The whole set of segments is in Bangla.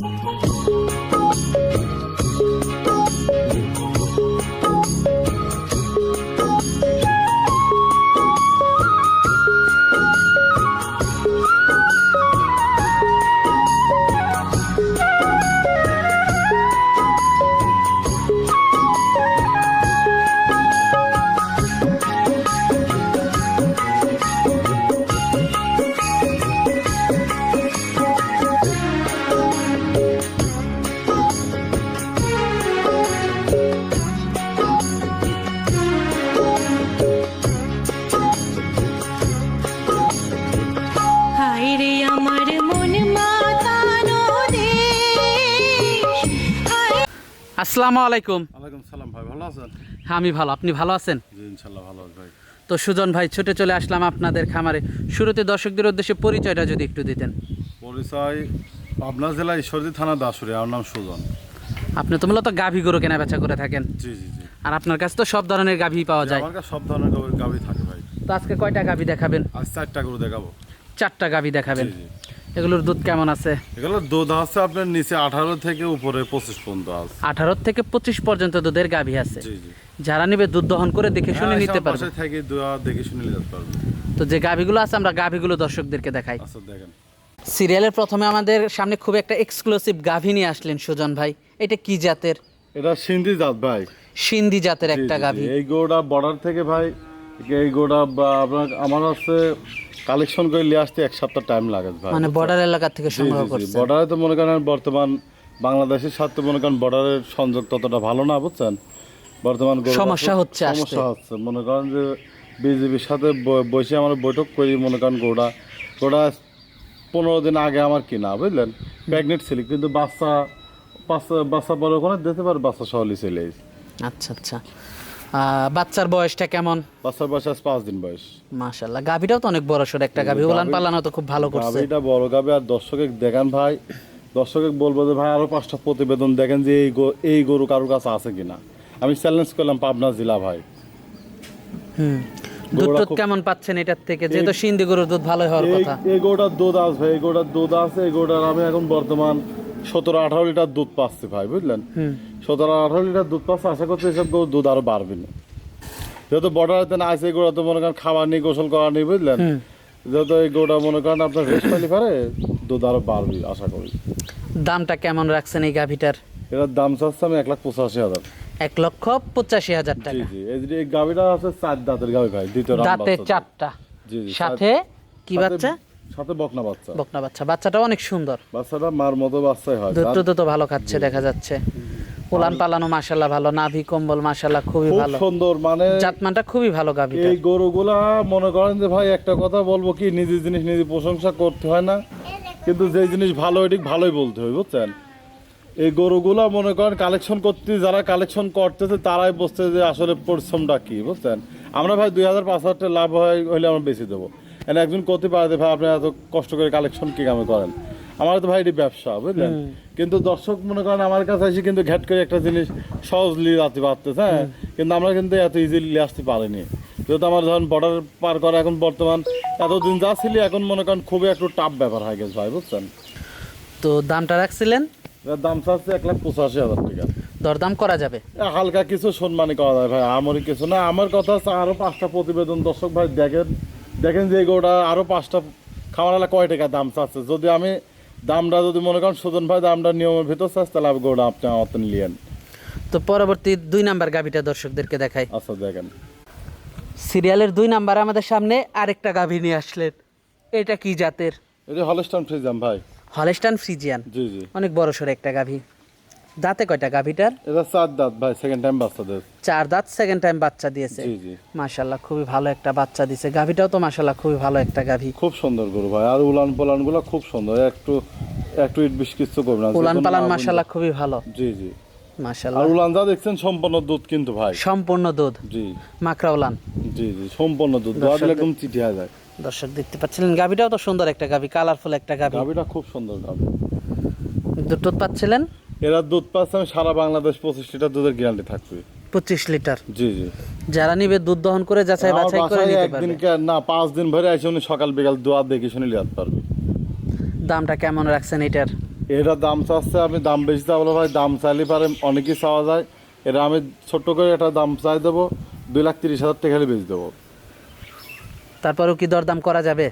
হায় আসসালামু আলাইকুম। ওয়ালাইকুম সালাম ভাই ভালো আছেন? হ্যাঁ আমি ভালো। আপনি ভালো আছেন? জি ইনশাল্লাহ ভালো আছি ভাই। তো সুজন ভাই ছুটে চলে আসলাম আপনাদের খামারে। শুরুতে দর্শকদের উদ্দেশ্যে পরিচয়টা যদি একটু দিতেন। পরিচয় পাবনা জেলা ঈশ্বরদী থানা দাসুরি আমার নাম সুজন। আপনি তো মূলত গাভী গরু কেনা বেচা করে থাকেন। জি জি জি। আর আপনার কাছে তো সব ধরনের গাভী পাওয়া যায়। আমার কাছে সব ধরনের গাভি থাকে ভাই। তো আজকে কয়টা গাভী দেখাবেন? আজ চারটা গরু দেখাবো। চারটা গাভী দেখাবেন। জি জি। এগুলোর দুধ কেমন আছে? এগুলো দুধ আছে আপনার নিচে আঠারো থেকে উপরে পঁচিশ পর্যন্ত আছে। আঠারো থেকে পঁচিশ পর্যন্ত দুধের গাভী আছে। যারা নিবে দুধ দহন করে দেখে শুনে হ্যাঁ, নিতে পারবে। থেকে দেখে শুনে নিতে পারবে। তো যে গাভীগুলো আছে আমরা গাভীগুলো দর্শকদেরকে দেখাই। আচ্ছা দেখেন। সিরিয়ালের প্রথমে আমাদের সামনে খুব একটা এক্সক্লুসিভ গাভী নিয়ে আসলেন সুজন ভাই। এটা কি জাতের? এটা সিন্ধি জাত ভাই। সিন্ধি জাতের একটা গাভী। এই গরুটা বর্ডার থেকে ভাই এই আপনার আমার হচ্ছে কালেকশন করে নিয়ে আসতে এক সপ্তাহ টাইম লাগে ভাই মানে বর্ডার এলাকা থেকে সংগ্রহ করছে বর্ডারে তো মনে করেন বর্তমান বাংলাদেশের সাথে মনে করেন বর্ডারের সংযোগ ততটা ভালো না বুঝছেন? বর্তমান সমস্যা হচ্ছে সমস্যা হচ্ছে। মনে করেন যে বিজেপির সাথে বসে আমরা বৈঠক করি মনে করেন গোড়া। গোড়া পনেরো দিন আগে আমার কিনা বুঝলেন? প্রেগনেন্ট ছিল কিন্তু বাচ্চা বাচ্চা বাচ্চা বড় ওখানে দিতে পারে বাচ্চা সহলি চলে আচ্ছা আচ্ছা। বাচ্চার বয়সটা কেমন? বাচ্চার বয়স আজ পাঁচ দিন বয়স। মাশাল্লাহ গাভীটাও তো অনেক বড় একটা গাভী। উলান পালানো তো খুব ভালো করছে। বড় আর দর্শকে দেখান ভাই দর্শকে বলব যে ভাই আরও পাঁচটা প্রতিবেদন দেখেন যে এই এই গরু কারোর কাছে আছে কিনা। আমি চ্যালেঞ্জ করলাম পাবনা জেলা ভাই। হুম। দুধ কেমন পাচ্ছেন এটার থেকে? যেহেতু সিন্ধি গরুর দুধ ভালো হওয়ার কথা। এই গরুটার দুধ আছে ভাই এই গরুটার দুধ আছে এই গরুটার আমি এখন বর্তমান সতেরো আঠারো লিটার দুধ পাচ্ছি ভাই বুঝলেন? হুম। সতেরো আঠারো লিটার দুধ পাচ্ছে আশা করছি এসব দুধ আরও বাড়বে না। যেহেতু বর্ডারেতে না আছে গরুটা তো মনে করেন খাবার নেই গোসল করা নেই বুঝলেন? যেহেতু এই গরুটা মনে করেন আপনার রেস্ট পাইলে পারে দুধ আরও বাড়বে আশা করি। দামটা কেমন রাখছেন এই গাভীটার? এটার দাম চাচ্ছে আমি এক লাখ পঁচাশি হাজার। এক লক্ষ পঁচাশি হাজার টাকা। জি এই যে এই গাভিটা আছে চার দাঁতের গাভি ভাই দ্বিতীয় দাঁতে বাচ্চা। চারটা। জি জি সাথে কি বাচ্চা? সাথে বকনা বাচ্চা। বকনা বাচ্চা। বাচ্চাটা অনেক সুন্দর। বাচ্চাটা মার মতো বাচ্চাই হয়। দুধ তার টুধ তো ভালো খাচ্ছে দেখা যাচ্ছে। উলান পালানো মাশাল্লাহ ভালো নাভি কম্বল মাশাল্লাহ খুবই ভালো। সুন্দর মানে জাতমানটা খুবই ভালো গাভীটা। এই গরুগুলা মনে করেন যে ভাই একটা কথা বলব কি নিজের জিনিস নিজে প্রশংসা করতে হয় না কিন্তু যে জিনিস ভালো এদিক ভালোই বলতে হয় বুঝছেন? এই গরুগুলা মনে করেন কালেকশন করতে যারা কালেকশন করতেছে তারাই বুঝতে যে আসলে পরিশ্রমটা কি বুঝছেন? আমরা ভাই দুই হাজার পাঁচ হাজার লাভ হয় হলে আমরা বেশি দেবো। একজন করতে পারে ভাই আপনি এত কষ্ট করে কালেকশন কি কামে করেন? আমার তো ভাই এটি ব্যবসা বুঝলেন? কিন্তু দর্শক মনে করেন আমার কাছে এসে কিন্তু ঘ্যাট করে একটা জিনিস সহজলি রাখতে পারতেছে হ্যাঁ? কিন্তু আমরা কিন্তু এত ইজিলি আসতে পারিনি। যেহেতু আমার ধরেন বর্ডার পার করা এখন বর্তমান এতদিন যা ছিল এখন মনে করেন খুবই একটু টাফ ব্যাপার হয়ে গেছে ভাই বুঝছেন? তো দামটা রাখছিলেন? দাম চাচ্ছে এক লাখ পঁচাশি হাজার টাকা। দরদাম করা যাবে? হালকা কিছু সম্মানী করা যায় ভাই আমারই কিছু না। আমার কথা হচ্ছে আরও পাঁচটা প্রতিবেদন দর্শক ভাই দেখেন দেখেন যে গোটা আরও পাঁচটা খামারালা কয় টাকা দাম চাচ্ছে। যদি আমি দামটা যদি মনে করেন সুজন ভাই দামটা নিয়মের ভিতর চাষ তাহলে আমি গোটা আপনি আমার নিলেন। তো পরবর্তী দুই নাম্বার গাভিটা দর্শকদেরকে দেখাই। আচ্ছা দেখেন। সিরিয়ালের দুই নাম্বার আমাদের সামনে আরেকটা গাভী নিয়ে আসলেন। এটা কি জাতের? এটা হলস্টান ফ্রিজিয়ান ভাই। Holstein Friesian. জি জি। অনেক বড় সড়ো একটা গাভী। দাঁতে কয়টা গাভীটার? এটা চার দাঁত ভাই সেকেন্ড টাইম বাচ্চাদের চার দাঁত সেকেন্ড টাইম বাচ্চা দিয়েছে। জি জি। মাশাল্লাহ খুবই ভালো একটা বাচ্চা দিয়েছে। গাভীটাও তো মাশাল্লাহ খুবই ভালো একটা গাভী। খুব সুন্দর গরু ভাই আর উলান পোলানগুলো খুব সুন্দর। একটু একটু ইট বিশ কিছু করবে না। উলান পালান আগুন- খুবই ভালো। জি জি। মাশাআল্লাহ। আর উলান যা দেখছেন সম্পূর্ণ দুধ কিন্তু ভাই। সম্পূর্ণ দুধ? জি। মাকড়া উলান? জি জি সম্পূর্ণ দুধ। দিলে একদম চিঠি হয়ে যায়। দর্শক দেখতে পাচ্ছিলেন গাভীটাও তো সুন্দর একটা গাভী কালারফুল একটা গাভী। গাভিটা খুব সুন্দর গাভি। দুধ পাচ্ছিলেন? এরা দুধ পাচ্ছে আমি সারা বাংলাদেশ পঁচিশ লিটার দুধের গ্যারান্টি থাকবে। পঁচিশ লিটার? জি জি। যারা নিবে দুধ দহন করে যাচাই বাছাই করে নিতে পারবে। না পাঁচ দিন ভরে এসে উনি সকাল বিকাল দোয়া দেখে শুনে লিয়াতে পারবে। দামটা কেমন রাখছেন এটার? এটার দাম চাচ্ছে আমি দাম বেশি চাবো ভাই দাম চাইলে পারে অনেকই চাওয়া যায়। এটা আমি ছোট্ট করে একটা দাম চাই দেবো দুই লাখ তিরিশ হাজার টাকা বেচে দেবো। তারপরেও কি দরদাম করা যাবে?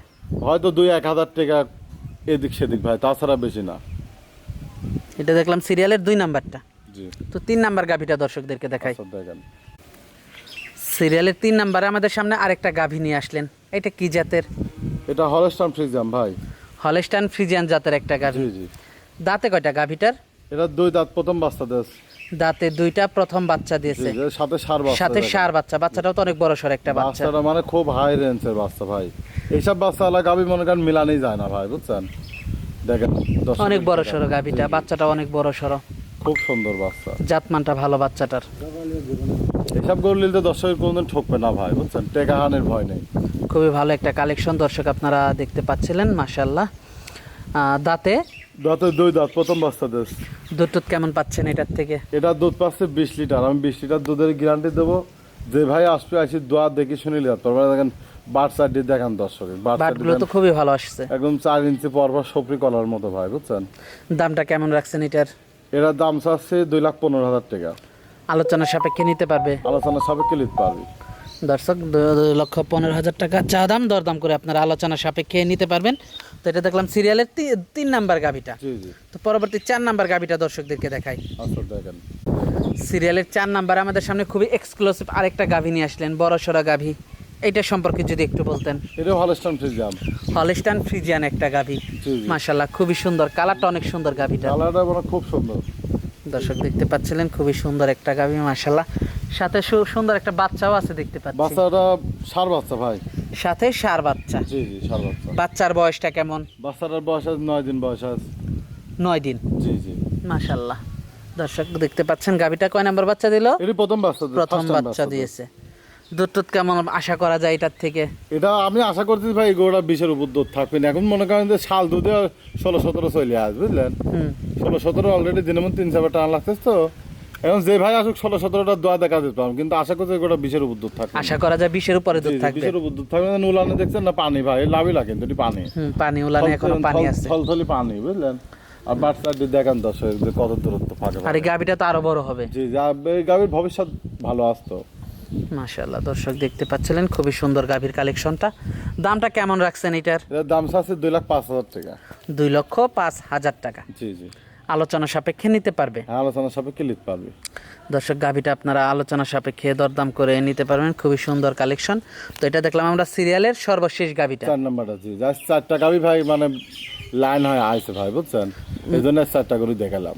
হয়তো দুই এক হাজার টাকা এদিক সেদিক ভাই তাছাড়া বেশি না। এটা দেখলাম সিরিয়ালের দুই নাম্বারটা। তো তিন নাম্বার গাভিটা দর্শকদেরকে দেখাই। সিরিয়ালের তিন নাম্বারে আমাদের সামনে আরেকটা গাভী নিয়ে আসলেন। এটা কি জাতের? এটা হলস্টাম ফ্রিজাম ভাই। হলেস্টান ফ্রিজিয়ান জাতের একটা গাভী। দাঁতে কয়টা গাভীটার? এটা দুই দাঁত প্রথম বাচ্চা দেশ দাঁতে দুইটা প্রথম বাচ্চা দিয়েছে। জি, সাথে সার বাচ্চা সাথে সার বাচ্চা। বাচ্চাটাও তো অনেক বড় সর একটা বাচ্চা। মানে খুব হাই রেঞ্জের বাচ্চা ভাই। এইসব বাচ্চা আলা গাবি মনে করেন মিলানেই যায় না ভাই বুঝছেন? দেখেন অনেক বড়। সড়ো গাভীটা বাচ্চাটা অনেক বড় সড়ো। খুব সুন্দর বাচ্চা। জাতমানটা ভালো বাচ্চাটার। এসব গরু নিলে দর্শকের কোনদিন ঠকবে না ভাই বুঝছেন? টেকা হানের ভয় নেই। খুবই ভালো একটা কালেকশন দর্শক আপনারা দেখতে পাচ্ছিলেন মাশাল্লাহ দাঁতে? দাঁতে দুই দাঁত প্রথম বাচ্চা দেশ। দুধ টুধ কেমন পাচ্ছেন এটার থেকে? এটা দুধ পাচ্ছে বিশ লিটার আমি বিশ লিটার দুধের গ্যারান্টি দেবো। যে ভাই আসবে আসি দোয়া দেখি শুনে লিয়ার তারপরে দেখেন সাইডে দেখান দর্শকের বাট বাটগুলো তো খুবই ভালো আসছে। একদম চার ইঞ্চি পর পর সপরি কলার মতো ভাই বুঝছেন? দামটা কেমন রাখছেন এটার? এটার দাম চাচ্ছে দুই লাখ পনেরো হাজার টাকা। আলোচনা সাপেক্ষে নিতে পারবে? আলোচনা সাপেক্ষে লিখতে পারবি। দর্শক দুই লক্ষ পনেরো হাজার টাকা চা দাম দরদাম করে আপনারা আলোচনা সাপেক্ষে নিতে পারবেন। তো এটা দেখলাম সিরিয়ালের তিন নাম্বার গাভিটা। তো পরবর্তী চার নাম্বার গাভিটা দর্শকদেরকে দেখাই। সিরিয়ালের চার নাম্বার আমাদের সামনে খুবই এক্সক্লুসিভ আরেকটা গাভী নিয়ে আসলেন বড় সড়া গাভী। এইটা সম্পর্কে যদি একটু বলতেন। এটাও হলস্টান ফ্রিজাম হলিস্টান ফ্রিজিয়ান একটা গাভী। মাশাল্লাহ খুবই সুন্দর। কালারটা অনেক সুন্দর গাভীটা। কালারটা মানে খুব সুন্দর। দর্শক দেখতে পাচ্ছিলেন খুবই সুন্দর একটা গাভী মাশাল্লাহ সাথে সুন্দর একটা বাচ্চাও আছে দেখতে পাচ্ছি। বাচ্চাটা সার বাচ্চা ভাই। সাথে সার বাচ্চা। জি জি সার বাচ্চা। বাচ্চার বয়সটা কেমন? বাচ্চাটার বয়স আছে নয় দিন বয়স আছে নয় দিন। জি জি। মাশাল্লাহ দর্শক দেখতে পাচ্ছেন গাভীটা কয় নাম্বার বাচ্চা দিল? এটি প্রথম বাচ্চা প্রথম বাচ্চা। দিয়েছে। দুধ টুধ কেমন আশা করা যায় এটার থেকে? এটা আমি আশা করতেছি ভাই গরুটা বিশের উপর দুধ থাকবে না। এখন মনে করেন যে শাল দুধে ষোলো সতেরো চলে আসবে বুঝলেন? ষোলো সতেরো অলরেডি দিনের মধ্যে তিন চারবার টানা লাগতেছে তো। এখন যে ভাই আসুক ষোলো সতেরোটা দোয়া দেখা যেত কিন্তু আশা করছি গোটা বিশের উপর দুধ থাকবে আশা করা যায় বিশের উপরে দুধ থাকবে। বিশের উপর দুধ থাকবে না। উলানে দেখছেন না পানি ভাই লাভই লাগে কিন্তু পানি। পানি উলানে এখনও পানি আছে। থলথলি পানি বুঝলেন? আর বাচ্চা দেখান দর্শক যে কত দূরত্ব ফাঁকে আর গাভীটা তো আরও বড় হবে। জি এই ভবিষ্যৎ ভালো আসতো মাশাল্লাহ দর্শক দেখতে পাচ্ছিলেন খুবই সুন্দর গাভীর কালেকশনটা। দামটা কেমন রাখছেন এটার? দাম আছে দুই লাখ পাঁচ হাজার টাকা। দুই লক্ষ পাঁচ হাজার টাকা। জি জি। আলোচনা সাপেক্ষে নিতে পারবে? হ্যাঁ আলোচনা সাপেক্ষে নিতে পারবে। দর্শক গাভীটা আপনারা আলোচনা সাপেক্ষে দরদাম করে নিতে পারবেন খুবই সুন্দর কালেকশন। তো এটা দেখলাম আমরা সিরিয়ালের সর্বশেষ গাভীটা। চার নাম্বারটা জি। চারটা গাভী ভাই মানে লাইন হয়ে আইছে ভাই বুঝছেন? এই জন্য চারটা গরু দেখালাম।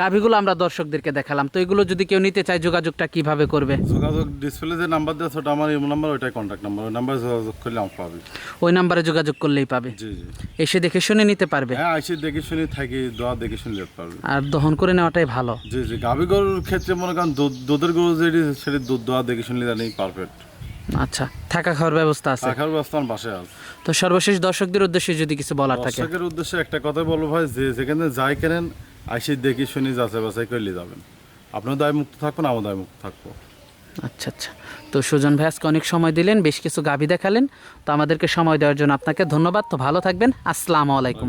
গাভীগুলো আমরা দর্শকদেরকে দেখালাম। তো এগুলো যদি কেউ নিতে চায় যোগাযোগটা কীভাবে করবে? যোগাযোগ ডিসপ্লে যে নাম্বার দেওয়া ওটা আমার এই নাম্বার ওইটাই কন্ট্যাক্ট নাম্বার ওই নাম্বারে যোগাযোগ করলে আমার পাবি। ওই নাম্বারে যোগাযোগ করলেই পাবে? জি জি। এসে দেখে শুনে নিতে পারবে? হ্যাঁ আইসি দেখে শুনে থাকি দোয়া দেখে শুনে যেতে পারবি। আর দহন করে নেওয়াটাই ভালো। জি জি। গাভী গরুর ক্ষেত্রে মনে করেন দুধ দুধের গরু যেটি সেটি দুধ দোয়া দেখে শুনলে জানি পারফেক্ট আচ্ছা থাকা খাওয়ার ব্যবস্থা আছে? রাখার ব্যবস্থা আমার বাসায় আছে। তো সর্বশেষ দর্শকদের উদ্দেশ্যে যদি কিছু বলার থাকে। দর্শকের উদ্দেশ্যে একটা কথা বলব ভাই যে যেখানে যাই কেনেন আইসি দেখি শুনি যাচাই বাছাই করলে যাবেন। আপনার দায় মুক্ত থাকবেন আমার দায় মুক্ত থাকব। আচ্ছা আচ্ছা। তো সুজন ভাই আজকে অনেক সময় দিলেন বেশ কিছু গাভী দেখালেন। তো আমাদেরকে সময় দেওয়ার জন্য আপনাকে ধন্যবাদ। তো ভালো থাকবেন। আসসালামু আলাইকুম।